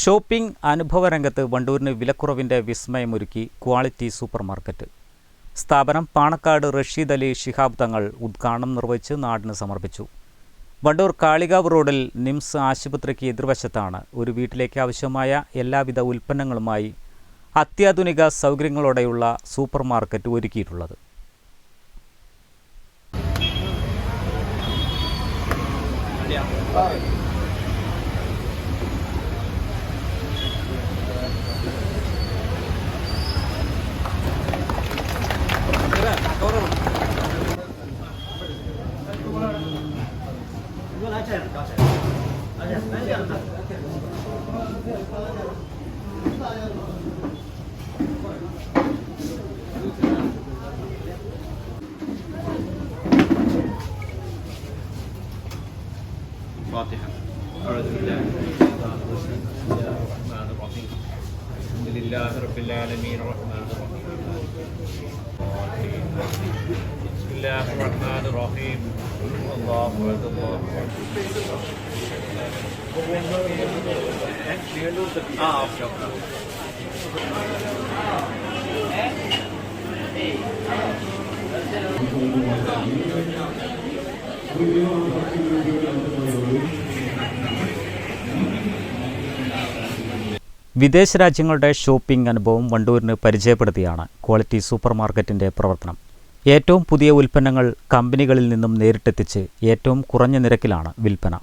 Shopping അനുഭവരംഗത്ത് വണ്ടൂരിന് വിലക്കുറവിന്റെ വിസ്മയമൊരുക്കി ക്വാളിറ്റി സൂപ്പർ മാർക്കറ്റ് സ്ഥാപനം പാണക്കാട് റഷീദ് അലി ശിഹാബ് തങ്ങൾ ഉദ്ഘാടനം നിർവഹിച്ച് നാടിന് സമർപ്പിച്ചു. വണ്ടൂർ കാളികാവ് റോഡിൽ നിംസ് ആശുപത്രിക്ക് എതിർവശത്താണ് ഒരു വീട്ടിലേക്ക് ആവശ്യമായ എല്ലാവിധ ഉൽപ്പന്നങ്ങളുമായി അത്യാധുനിക സൗകര്യങ്ങളോടെയുള്ള സൂപ്പർ മാർക്കറ്റ് ഒരുക്കിയിട്ടുള്ളത് فاتحة. أعوذ بالله من الشيطان الرجيم. بسم الله الرحمن الرحيم. الحمد لله رب العالمين. الرحمن الرحيم. بسم الله الرحمن الرحيم. വിദേശ രാജ്യങ്ങളുടെ ഷോപ്പിംഗ് അനുഭവം വണ്ടൂരിന് പരിചയപ്പെടുത്തിയാണ് ക്വാളിറ്റി സൂപ്പർ മാർക്കറ്റിന്റെ പ്രവർത്തനം. ഏറ്റവും പുതിയ ഉൽപ്പന്നങ്ങൾ കമ്പനികളിൽ നിന്നും നേരിട്ടെത്തിച്ച് ഏറ്റവും കുറഞ്ഞ നിരക്കിലാണ് വിൽപ്പന.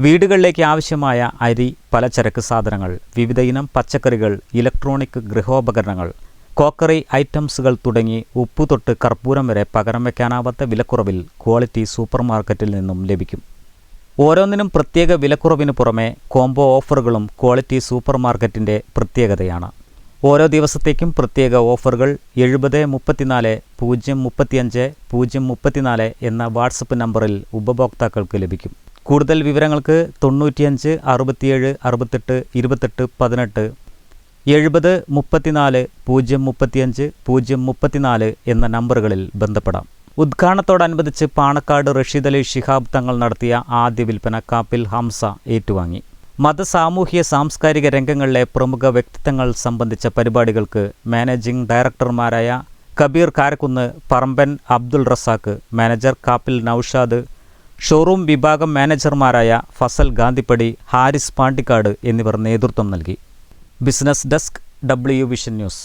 വീടുകളിലേക്ക് ആവശ്യമായ അരി പലചരക്ക് സാധനങ്ങൾ വിവിധ ഇനം പച്ചക്കറികൾ ഇലക്ട്രോണിക് ഗൃഹോപകരണങ്ങൾ കോക്കറി ഐറ്റംസുകൾ തുടങ്ങി ഉപ്പു തൊട്ട് കർപ്പൂരം വരെ പകരം വയ്ക്കാനാവാത്ത വിലക്കുറവിൽ ക്വാളിറ്റി സൂപ്പർ മാർക്കറ്റിൽ നിന്നും ലഭിക്കും. ഓരോന്നിനും പ്രത്യേക വിലക്കുറവിന് പുറമെ കോംബോ ഓഫറുകളും ക്വാളിറ്റി സൂപ്പർ മാർക്കറ്റിന്റെ പ്രത്യേകതയാണ്. ഓരോ ദിവസത്തേക്കും പ്രത്യേക ഓഫറുകൾ എഴുപത് മുപ്പത്തിനാല് പൂജ്യം മുപ്പത്തിയഞ്ച് പൂജ്യം മുപ്പത്തിനാല് എന്ന വാട്സപ്പ് നമ്പറിൽ ഉപഭോക്താക്കൾക്ക് ലഭിക്കും. കൂടുതൽ വിവരങ്ങൾക്ക് തൊണ്ണൂറ്റിയഞ്ച് അറുപത്തിയേഴ് അറുപത്തെട്ട് ഇരുപത്തെട്ട് പതിനെട്ട് എഴുപത് മുപ്പത്തിനാല് പൂജ്യം മുപ്പത്തിയഞ്ച് പൂജ്യം മുപ്പത്തിനാല് എന്ന നമ്പറുകളിൽ ബന്ധപ്പെടാം. ഉദ്ഘാടനത്തോടനുബന്ധിച്ച് പാണക്കാട് റഷീദ് അലി ശിഹാബ് തങ്ങൾ നടത്തിയ ആദ്യ വിൽപ്പന കാപ്പിൽ ഹംസ ഏറ്റുവാങ്ങി. മത സാമൂഹ്യ സാംസ്കാരിക രംഗങ്ങളിലെ പ്രമുഖ വ്യക്തിത്വങ്ങൾ സംബന്ധിച്ച പരിപാടികൾക്ക് മാനേജിംഗ് ഡയറക്ടർമാരായ കബീർ കാരക്കുന്ന് പറമ്പൻ അബ്ദുൾ റസാക്ക് മാനേജർ കാപ്പിൽ നൌഷാദ് ഷോറൂം വിഭാഗം മാനേജർമാരായ ഫസൽ ഗാന്ധിപ്പടി ഹാരിസ് പാണ്ടിക്കാട് എന്നിവർ നേതൃത്വം നൽകി. Business desk W vision news.